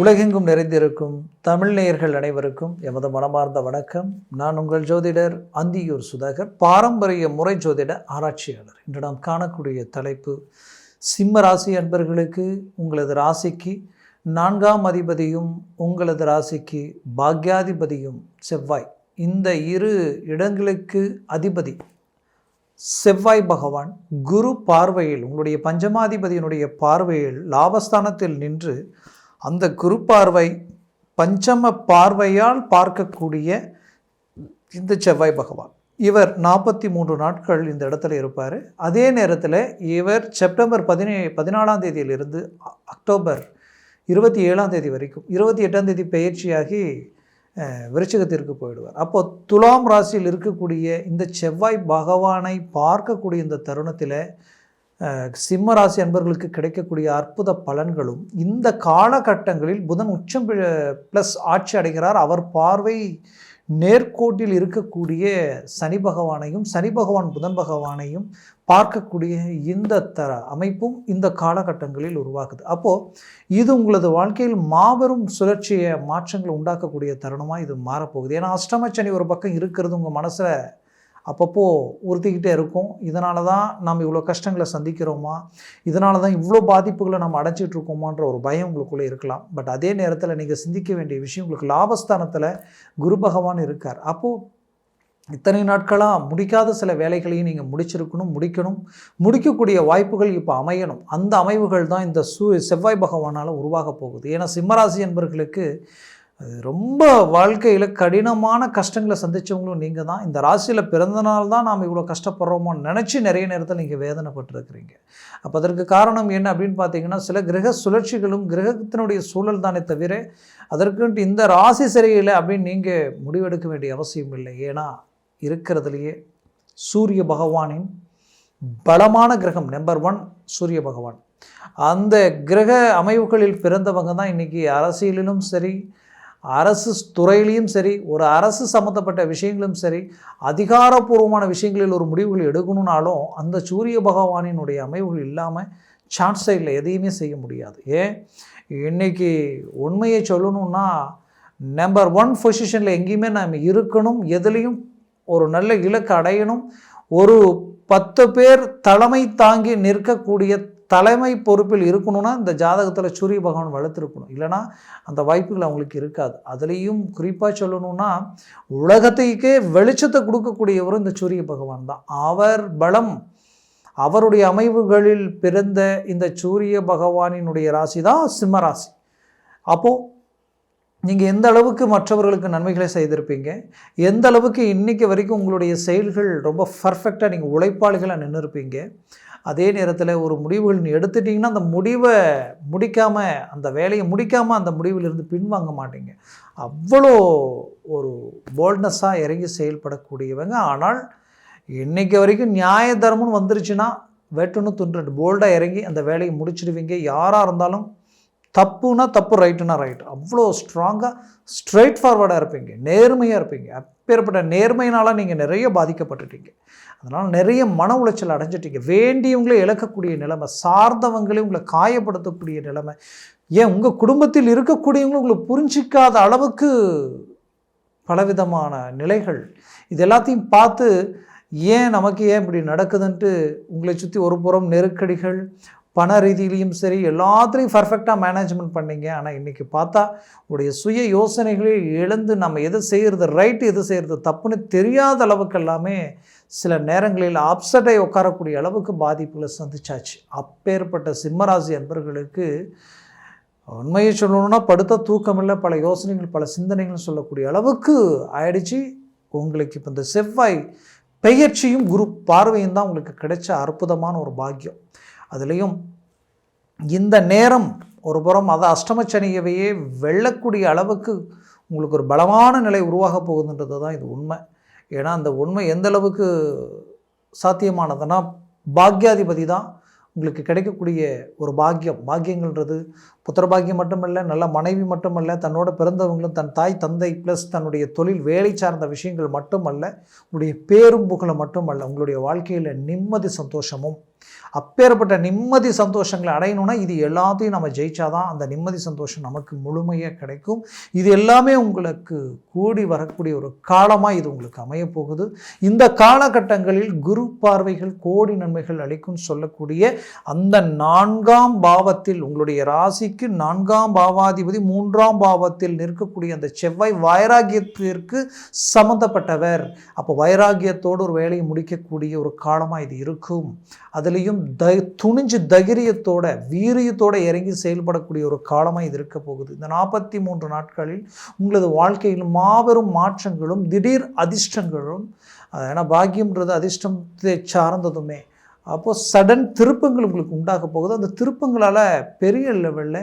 உலகெங்கும் நிறைந்திருக்கும் தமிழ் நேயர்கள் அனைவருக்கும் எமது மனமார்ந்த வணக்கம். நான் உங்கள் ஜோதிடர் அந்தியூர் சுதாகர் பாரம்பரிய முறை ஜோதிட ஆராய்ச்சியாளர். இன்று நாம் காணக்கூடிய தலைப்பு சிம்ம ராசி அன்பர்களுக்கு உங்களது ராசிக்கு நான்காம் அதிபதியும் உங்களது ராசிக்கு பாக்யாதிபதியும் செவ்வாய். இந்த இரு இடங்களுக்கு அதிபதி செவ்வாய் பகவான். குரு பார்வையில் உங்களுடைய பஞ்சமாதிபதியினுடைய பார்வையில் லாபஸ்தானத்தில் நின்று அந்த குருப்பார்வை பஞ்சம பார்வையால் பார்க்கக்கூடிய இந்த செவ்வாய் பகவான். இவர் நாற்பத்தி மூன்று நாட்கள் இந்த இடத்துல இருப்பார். அதே நேரத்தில் இவர் செப்டம்பர் பதினே பதினாலாம் தேதியிலிருந்து அ- அக்டோபர் இருபத்தி ஏழாம் தேதி வரைக்கும் இருபத்தி எட்டாம் தேதி பயிற்சியாகி விருச்சகத்திற்கு போயிடுவார். அப்போ துலாம் ராசியில் இருக்கக்கூடிய இந்த செவ்வாய் பகவானை பார்க்கக்கூடிய இந்த தருணத்தில் சிம்மராசி சிம்ம ராசி அன்பர்களுக்கு கிடைக்கக்கூடிய அற்புத பலன்களும் இந்த காலகட்டங்களில் புதன் உச்சம் ப்ளஸ் ஆட்சி அடைகிறார். அவர் பார்வை நேர்கோட்டில் இருக்கக்கூடிய சனி பகவானையும் சனி பகவான் புதன் பகவானையும் பார்க்கக்கூடிய இந்த தர அமைப்பும் இந்த காலகட்டங்களில் உருவாகுது. அப்போது இது உங்களது வாழ்க்கையில் மாபெரும் சுழற்சியை மாற்றங்களை உண்டாக்கக்கூடிய தருணமாக இது மாறப்போகுது. ஏன்னா அஷ்டமச்சனி ஒரு பக்கம் இருக்கிறது உங்கள் மனசில் அப்பப்போ உறுத்திக்கிட்டே இருக்கும். இதனால தான் நம்ம இவ்வளோ கஷ்டங்களை சந்திக்கிறோமா? இதனால தான் இவ்வளோ பாதிப்புகளை நம்ம அடைச்சிட்டு இருக்கோமான்ற ஒரு பயம் உங்களுக்குள்ளே இருக்கலாம். பட் அதே நேரத்தில் நீங்கள் சிந்திக்க வேண்டிய விஷயம் உங்களுக்கு லாபஸ்தானத்தில் குரு பகவான் இருக்கார். அப்போது இத்தனை நாட்களாக முடிக்காத சில வேலைகளையும் நீங்கள் முடிச்சிருக்கணும் முடிக்கணும். முடிக்கக்கூடிய வாய்ப்புகள் இப்போ அமையணும். அந்த அமைவுகள் தான் இந்த சூ செவ்வாய் பகவானால் உருவாக போகுது. ஏன்னா சிம்மராசி என்பர்களுக்கு அது ரொம்ப வாழ்க்கையில் கடினமான கஷ்டங்களை சந்தித்தவங்களும் நீங்கள் தான். இந்த ராசியில் பிறந்தனால தான் நாம் இவ்வளோ கஷ்டப்படுறோமோன்னு நினச்சி நிறைய நேரத்தில் நீங்கள் வேதனைப்பட்டிருக்கிறீங்க. அப்போ அதற்கு காரணம் என்ன அப்படின்னு பார்த்தீங்கன்னா சில கிரக சுழற்சிகளும் கிரகத்தினுடைய சூழல் தானே தவிர அதற்குன்ட்டு இந்த ராசி சரியில்லை அப்படின்னு நீங்கள் முடிவெடுக்க வேண்டிய அவசியம் இல்லை. ஏன்னா இருக்கிறதுலையே சூரிய பகவானின் பலமான கிரகம் நம்பர் ஒன் சூரிய பகவான். அந்த கிரக அமைவுகளில் பிறந்தவங்க தான் இன்றைக்கி அரசியலிலும் சரி அரசு துறையிலையும் சரி ஒரு அரசு சம்மந்தப்பட்ட விஷயங்களும் சரி அதிகாரப்பூர்வமான விஷயங்களில் ஒரு முடிவுகள் எடுக்கணும்னாலும் அந்த சூரிய பகவானினுடைய அமைவுகள் இல்லாமல் சான்ஸே இல்லை எதையுமே செய்ய முடியாது. ஏன்? இன்னைக்கு உண்மையை சொல்லணும்னா நம்பர் ஒன் பொசிஷனில் எங்கேயுமே நாம் இருக்கணும் எதுலேயும் ஒரு நல்ல இலக்கு அடையணும் ஒரு பத்து பேர் தலைமை தாங்கி நிற்கக்கூடிய தலைமை பொறுப்பில் இருக்கணும்னா இந்த ஜாதகத்தில் சூரிய பகவான் வளர்த்துருக்கணும். இல்லைன்னா அந்த வாய்ப்புகள் அவங்களுக்கு இருக்காது. அதுலேயும் குறிப்பாக சொல்லணும்னா உலகத்தைக்கே வெளிச்சத்தை கொடுக்கக்கூடியவரும் இந்த சூரிய பகவான் தான். அவர் பலம் அவருடைய அமைவுகளில் பிறந்த இந்த சூரிய பகவானினுடைய ராசி தான் சிம்ம ராசி. அப்போது நீங்கள் எந்த அளவுக்கு மற்றவர்களுக்கு நன்மைகளை செய்திருப்பீங்க? எந்த அளவுக்கு இன்றைக்கி வரைக்கும் உங்களுடைய செயல்கள் ரொம்ப பர்ஃபெக்டாக நீங்கள் உழைப்பாளிகளாக நின்று இருப்பீங்க அதே நேரத்தில் ஒரு முடிவுகள் நீ எடுத்துட்டிங்கன்னா அந்த முடிவை முடிக்காமல் அந்த வேலையை முடிக்காமல் அந்த முடிவிலிருந்து பின்வாங்க மாட்டீங்க. அவ்வளோ ஒரு போல்ட்னஸாக இறங்கி செயல்படக்கூடியவங்க. ஆனால் இன்றைக்கி வரைக்கும் நியாய தர்மம்னு வந்துருச்சுன்னா வெட்டுன்னு துண்டு போல்டாக இறங்கி அந்த வேலையை முடிச்சிடுவீங்க. யாராக இருந்தாலும் தப்புனா தப்பு ரைட்டுனா ரைட் அவ்வளோ ஸ்ட்ராங்காக ஸ்ட்ரைட் ஃபார்வர்டாக இருப்பீங்க. நேர்மையாக இருப்பீங்க. அப்பேற்பட்ட நேர்மையினால் நீங்கள் நிறைய பாதிக்கப்பட்டுட்டீங்க. அதனால் நிறைய மன உளைச்சல் அடைஞ்சிட்டீங்க. வேண்டியவங்களே இழக்கக்கூடிய நிலைமை சார்ந்தவங்களே உங்களை காயப்படுத்தக்கூடிய நிலைமை ஏன் உங்கள் குடும்பத்தில் இருக்கக்கூடியவங்களும் உங்களை புரிஞ்சிக்காத அளவுக்கு பலவிதமான நிலைகள் இது எல்லாத்தையும் பார்த்து ஏன் நமக்கு ஏன் இப்படி நடக்குதுன்ட்டு உங்களை சுற்றி ஒரு புறம் நெருக்கடிகள் பண ரீதியிலையும் சரி எல்லாத்துலேயும் பர்ஃபெக்டாக மேனேஜ்மெண்ட் பண்ணீங்க. ஆனால் இன்றைக்கி பார்த்தா உடைய சுய யோசனைகளே இழந்து நம்ம எது செய்கிறது ரைட்டு எது செய்கிறது தப்புன்னு தெரியாத அளவுக்கு எல்லாமே சில நேரங்களில் அப்செட்டை உட்காரக்கூடிய அளவுக்கு பாதிப்புகளை சந்திச்சாச்சு. அப்பேற்பட்ட சிம்மராசி அன்பர்களுக்கு உண்மையை சொல்லணும்னா படுத்த தூக்கமில்லை பல யோசனைகள் பல சிந்தனைகள் சொல்லக்கூடிய அளவுக்கு ஆயிடுச்சு. உங்களுக்கு இப்போ இந்த செவ்வாய் பெயர்ச்சியும் குரு பார்வையும் தான் உங்களுக்கு கிடைச்ச அற்புதமான ஒரு பாக்கியம். அதுலேயும் இந்த நேரம் ஒரு புறம் அதை அஷ்டமச்சனியவையே வெல்லக்கூடிய அளவுக்கு உங்களுக்கு ஒரு பலமான நிலை உருவாக போகுதுன்றது தான் இது உண்மை. ஏன்னா அந்த உண்மை எந்த அளவுக்கு சாத்தியமானதுன்னா பாக்யாதிபதி தான் உங்களுக்கு கிடைக்கக்கூடிய ஒரு பாக்கியம். பாக்கியங்கள்ன்றது புத்திரபாகியம் மட்டுமல்ல நல்ல மனைவி மட்டுமல்ல தன்னோட பிறந்தவங்களும் தன் தாய் தந்தை ப்ளஸ் தன்னுடைய தொழில் வேலை சார்ந்த விஷயங்கள் மட்டுமல்ல உங்களுடைய பேரும் புகழை மட்டுமல்ல உங்களுடைய வாழ்க்கையில் நிம்மதி சந்தோஷமும் அப்பேற்பட்ட நிம்மதி சந்தோஷங்களை அடையணும்னா இது எல்லாத்தையும் நம்ம ஜெயிச்சாதான் அந்த நிம்மதி சந்தோஷம் நமக்கு முழுமையாக கிடைக்கும். இது எல்லாமே உங்களுக்கு கூடி வரக்கூடிய ஒரு காலமாக இது உங்களுக்கு அமையப்போகுது இந்த காலகட்டங்களில் குரு பார்வைகள் கோடி நன்மைகள் அளிக்கும் சொல்லக்கூடிய அந்த நான்காம் பாவத்தில் உங்களுடைய ராசிக்கு நான்காம் பாவாதிபதி மூன்றாம் பாவத்தில் நிற்கக்கூடிய அந்த செவ்வாய் வைராகியத்திற்கு சம்மந்தப்பட்டவர் அப்போ வைராகியத்தோடு ஒரு வேலையை முடிக்கக்கூடிய ஒரு காலமாக இது இருக்கும். அதில் அதுலேயும் த துணிஞ்சு தைரியத்தோட வீரியத்தோட இறங்கி செயல்படக்கூடிய ஒரு காலமாக இது இருக்க போகுது. இந்த நாற்பத்தி மூன்று நாட்களில் உங்களது வாழ்க்கையில் மாபெரும் மாற்றங்களும் திடீர் அதிர்ஷ்டங்களும் ஏன்னா பாக்கியம்ன்றது அதிர்ஷ்டத்தை சார்ந்ததுமே. அப்போது சடன் திருப்பங்கள் உங்களுக்கு உண்டாக போகுது. அந்த திருப்பங்களால் பெரிய லெவலில்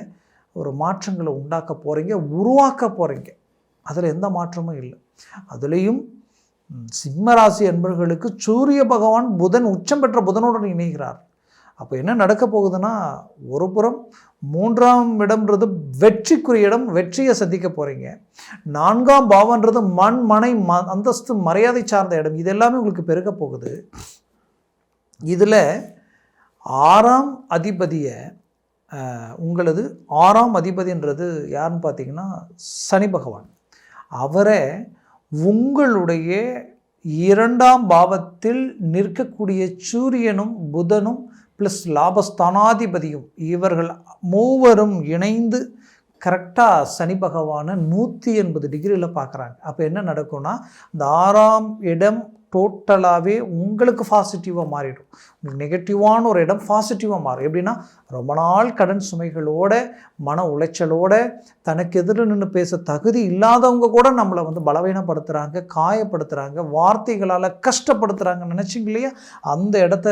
ஒரு மாற்றங்களை உண்டாக்க போகிறீங்க உருவாக்க போகிறீங்க அதில் எந்த மாற்றமும் இல்லை. அதுலேயும் சிம்மராசி சிம்ம ராசி சூரிய பகவான் புதன் உச்சம் பெற்ற புதனுடன் இணைகிறார். அப்போ என்ன நடக்க போகுதுன்னா ஒரு புறம் மூன்றாம் இடம்ன்றது வெற்றிக்குரிய இடம் வெற்றியை சந்திக்க போகிறீங்க நான்காம் பாவன்றது மண் மனை ம அந்தஸ்து மரியாதை சார்ந்த இடம். இது எல்லாமே உங்களுக்கு பெருக போகுது. இதில் ஆறாம் அதிபதியை உங்களது ஆறாம் அதிபதின்றது யாருன்னு பார்த்தீங்கன்னா சனி பகவான். அவரை உங்களுடைய இரண்டாம் பாவத்தில் நிற்கக்கூடிய சூரியனும் புதனும் ப்ளஸ் லாபஸ்தானாதிபதியும் இவர்கள் மூவரும் இணைந்து கரெக்டாக சனி பகவானை நூற்றி எண்பது டிகிரியில் பார்க்குறாங்க. அப்போ என்ன நடக்கும்னா இந்த ஆறாம் இடம் டோட்டலாகவே உங்களுக்கு பாசிட்டிவாக மாறிடும். உங்களுக்கு நெகட்டிவான ஒரு இடம் பாசிட்டிவாக மாறும். எப்படின்னா ரொம்ப நாள் கடன் சுமைகளோட மன உளைச்சலோட தனக்கு எதிரில் நின்று பேச தகுதி இல்லாதவங்க கூட நம்மளை வந்து பலவீனப்படுத்துகிறாங்க காயப்படுத்துகிறாங்க வார்த்தைகளால் கஷ்டப்படுத்துகிறாங்கன்னு நினச்சிங்க இல்லையா? அந்த இடத்த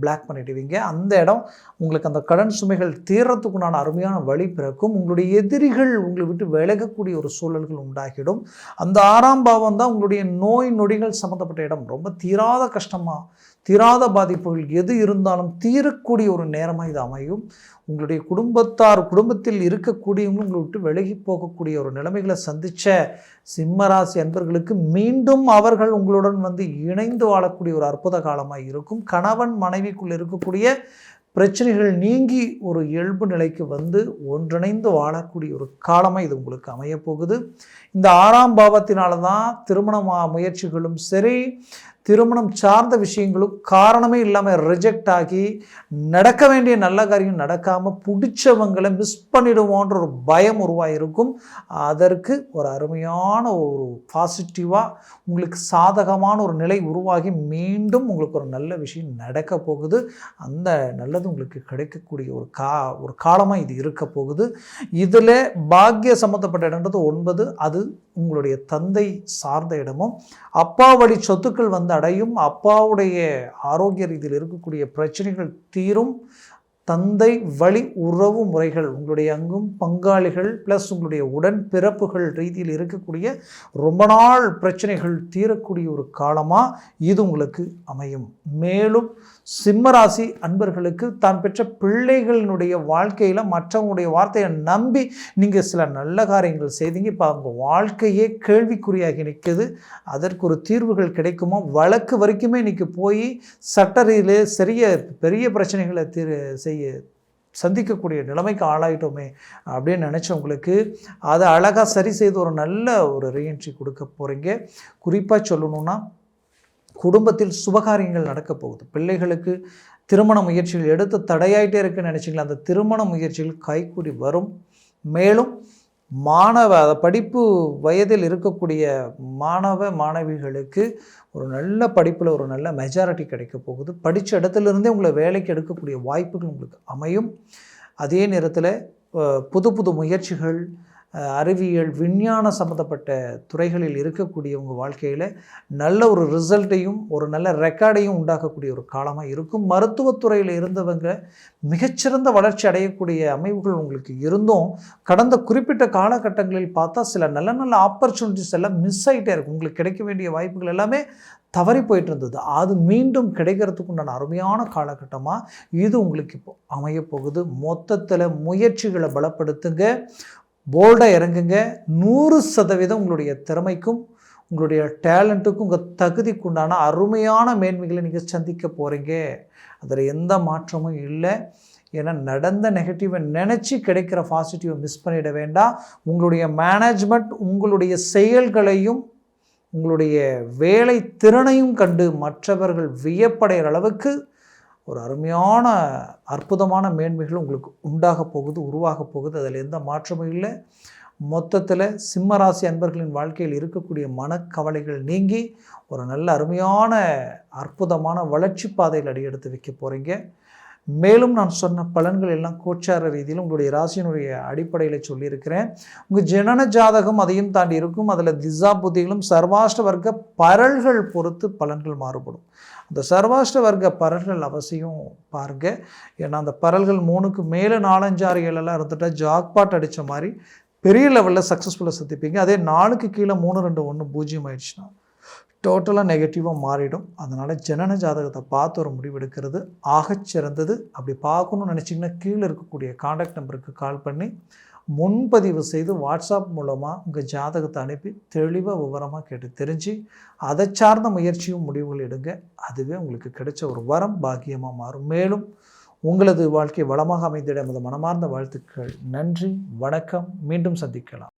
பிளாக் பண்ணிடுவீங்க. அந்த இடம் உங்களுக்கு அந்த கடன் சுமைகள் தீர்றதுக்குண்டான அருமையான வழி பிறக்கும். உங்களுடைய எதிரிகள் உங்களை விட்டு விலகக்கூடிய ஒரு சூழல்கள் உண்டாகிடும். அந்த ஆறாம் பாவம் தான் உங்களுடைய நோய் நொடிகள் சம்மந்தப்பட்ட இடம் ரொம்ப தீராத கஷ்டமாக தீராத பாதிப்புகள் எது இருந்தாலும் தீரக்கூடிய ஒரு நேரமாக இது அமையும். உங்களுடைய குடும்பத்தார் குடும்பத்தில் இருக்கக்கூடியவங்களும் உங்களை விட்டு விலகி போகக்கூடிய ஒரு நிலைமைகளை சந்தித்த சிம்மராசி அன்பர்களுக்கு மீண்டும் அவர்கள் உங்களுடன் வந்து இணைந்து வாழக்கூடிய ஒரு அற்புத காலமாக இருக்கும். கணவன் மனைவிக்குள் இருக்கக்கூடிய பிரச்சனைகள் நீங்கி ஒரு இயல்பு நிலைக்கு வந்து ஒன்றிணைந்து வாழக்கூடிய ஒரு காலமாக இது உங்களுக்கு அமையப் போகுது இந்த ஆறாம் பாவத்தினால தான் திருமண முயற்சிகளும் சரி திருமணம் சார்ந்த விஷயங்களும் காரணமே இல்லாமல் ரிஜெக்ட் ஆகி நடக்க வேண்டிய நல்ல காரியம் நடக்காமல் பிடிச்சவங்களை மிஸ் பண்ணிடுவோன்ற ஒரு பயம் உருவாகிருக்கும் அதற்கு ஒரு அருமையான ஒரு பாசிட்டிவாக உங்களுக்கு சாதகமான ஒரு நிலை உருவாகி மீண்டும் உங்களுக்கு ஒரு நல்ல விஷயம் நடக்க போகுது. அந்த நல்லது உங்களுக்கு கிடைக்கக்கூடிய ஒரு கா ஒரு காலமாக இது இருக்க போகுது. இதில் பாக்கிய சம்மந்தப்பட்ட இடம்ன்றது ஒன்பது அது உங்களுடைய தந்தை சார்ந்த இடமும் அப்பா வழி சொத்துக்கள் வந்து அடையும் அப்பாவுடைய ஆரோக்கிய ரீதியில் இருக்கக்கூடிய பிரச்சனைகள் தீரும் தந்தை வழி உறவு முறைகள் உங்களுடைய அங்கும் பங்காளிகள் ப்ளஸ் உங்களுடைய உடன் பிறப்புகள் ரீதியில் இருக்கக்கூடிய ரொம்ப நாள் பிரச்சனைகள் தீரக்கூடிய ஒரு காலமாக இது உங்களுக்கு அமையும். மேலும் சிம்மராசி அன்பர்களுக்கு தான் பெற்ற பிள்ளைகளினுடைய வாழ்க்கையில் மற்றவங்களுடைய வார்த்தையை நம்பி நீங்கள் சில நல்ல காரியங்கள் செய்தீங்க. இப்போ அவங்க வாழ்க்கையே கேள்விக்குறியாகி நிற்குது அதற்கு ஒரு தீர்வுகள் கிடைக்குமா? வழக்கு வரைக்குமே இன்றைக்கி போய் சட்ட ரீதியிலே சரிய பெரிய பிரச்சனைகளை தீர் செய்ய சந்திக்கக்கூடிய நிலைமைக்கு ஆளாயிட்டோமே அப்படின்னு நினச்சவங்களுக்கு அதை அழகாக சரி செய்து ஒரு நல்ல ஒரு ரீஎன்ட்ரி கொடுக்க போகிறீங்க குறிப்பாக சொல்லணும்னா குடும்பத்தில் சுபகாரியங்கள் நடக்க போகுது. பிள்ளைகளுக்கு திருமண முயற்சிகள் எடுத்து தடையாயிட்டே இருக்குன்னு நினச்சிங்களா? அந்த திருமண முயற்சிகள் கைக்கூடி வரும். மேலும் மாணவ படிப்பு வயதில் இருக்கக்கூடிய மாணவ மாணவிகளுக்கு ஒரு நல்ல படிப்பில் ஒரு நல்ல மெஜாரிட்டி கிடைக்க போகுது. படித்த இடத்துல இருந்தே உங்களை வேலைக்கு எடுக்கக்கூடிய வாய்ப்புகள் உங்களுக்கு அமையும். அதே நேரத்தில் புது புது முயற்சிகள் அறிவியல் விஞ்ஞான சம்மந்தப்பட்ட துறைகளில் இருக்கக்கூடிய உங்கள் வாழ்க்கையில் நல்ல ஒரு ரிசல்ட்டையும் ஒரு நல்ல ரெக்கார்டையும் உண்டாக்கக்கூடிய ஒரு காலமாக இருக்கும். மருத்துவத்துறையில் இருந்தவங்க மிகச்சிறந்த வளர்ச்சி அடையக்கூடிய அமைவுகள் உங்களுக்கு இருந்தும் கடந்த குறிப்பிட்ட காலகட்டங்களில் பார்த்தா சில நல்ல நல்ல ஆப்பர்ச்சுனிட்டிஸ் எல்லாம் மிஸ் ஆகிட்டே இருக்கும். உங்களுக்கு கிடைக்க வேண்டிய வாய்ப்புகள் எல்லாமே தவறி போயிட்டு இருந்தது. அது மீண்டும் கிடைக்கிறதுக்கு உண்டான அருமையான காலகட்டமாக இது உங்களுக்கு இப்போ அமையப் போகுது. மொத்தத்தில் முயற்சிகளை பலப்படுத்துங்க. போல்டாக இறங்குங்க. நூறு சதவீதம் உங்களுடைய திறமைக்கும் உங்களுடைய டேலண்ட்டுக்கும் உங்கள் தகுதிக்குண்டான அருமையான மேன்மைகளை நீங்கள் சந்திக்க போகிறீங்க அதில் எந்த மாற்றமும் இல்லை. ஏன்னா நடந்த நெகட்டிவை நினச்சி கிடைக்கிற பாசிட்டிவை மிஸ் பண்ணிட வேண்டாம். உங்களுடைய மேனேஜ்மெண்ட் உங்களுடைய செயல்களையும் உங்களுடைய வேலை திறனையும் கண்டு மற்றவர்கள் வியப்படைகிற அளவுக்கு ஒரு அருமையான அற்புதமான மேன்மைகள் உங்களுக்கு உண்டாக போகுது உருவாக போகுது. அதில் எந்த மாற்றமும் இல்லை. மொத்தத்தில் சிம்மராசி அன்பர்களின் வாழ்க்கையில் இருக்கக்கூடிய மனக்கவலைகள் நீங்கி ஒரு நல்ல அருமையான அற்புதமான வளர்ச்சி பாதையில் அடியெடுத்து வைக்க போகிறீங்க மேலும் நான் சொன்ன பலன்கள் எல்லாம் கோச்சார ரீதியில் உங்களுடைய ராசியினுடைய அடிப்படையில் சொல்லியிருக்கிறேன். உங்கள் ஜனன ஜாதகம் அதையும் தாண்டி இருக்கும். அதில் திசா புத்திகளும் சர்வாஷ்ட வர்க்க பரல்கள் பொறுத்து பலன்கள் மாறுபடும். அந்த சர்வாஷ்ட வர்க்க பரல்கள் அவசியம் பாருங்க. ஏன்னா அந்த பரல்கள் மூணுக்கு மேலே நாலஞ்சு ஆறு ஏழெல்லாம் இருந்துட்டால் ஜாக்பாட் அடித்த மாதிரி பெரிய லெவலில் சக்ஸஸ்ஃபுல்லாக சந்திப்பீங்க. அதே நாலுக்கு கீழே மூணு ரெண்டு ஒன்று பூஜ்ஜியம் ஆயிடுச்சுன்னா டோட்டலாக நெகட்டிவாக மாறிடும். அதனால் ஜனன ஜாதகத்தை பார்த்து ஒரு முடிவு எடுக்கிறது. அப்படி பார்க்கணும்னு நினச்சிங்கன்னா கீழே இருக்கக்கூடிய காண்டாக்ட் நம்பருக்கு கால் பண்ணி முன்பதிவு செய்து வாட்ஸ்அப் மூலமாக உங்கள் ஜாதகத்தை அனுப்பி தெளிவாக விவரமாக கேட்டு தெரிஞ்சு அதை சார்ந்த முயற்சியும் முடிவுகள் எடுங்க. அதுவே உங்களுக்கு கிடைச்ச ஒரு வரம் பாக்கியமாக மாறும். மேலும் உங்களது வாழ்க்கை வளமாக அமைந்திட நமது மனமார்ந்த வாழ்த்துக்கள். நன்றி வணக்கம். மீண்டும் சந்திக்கலாம்.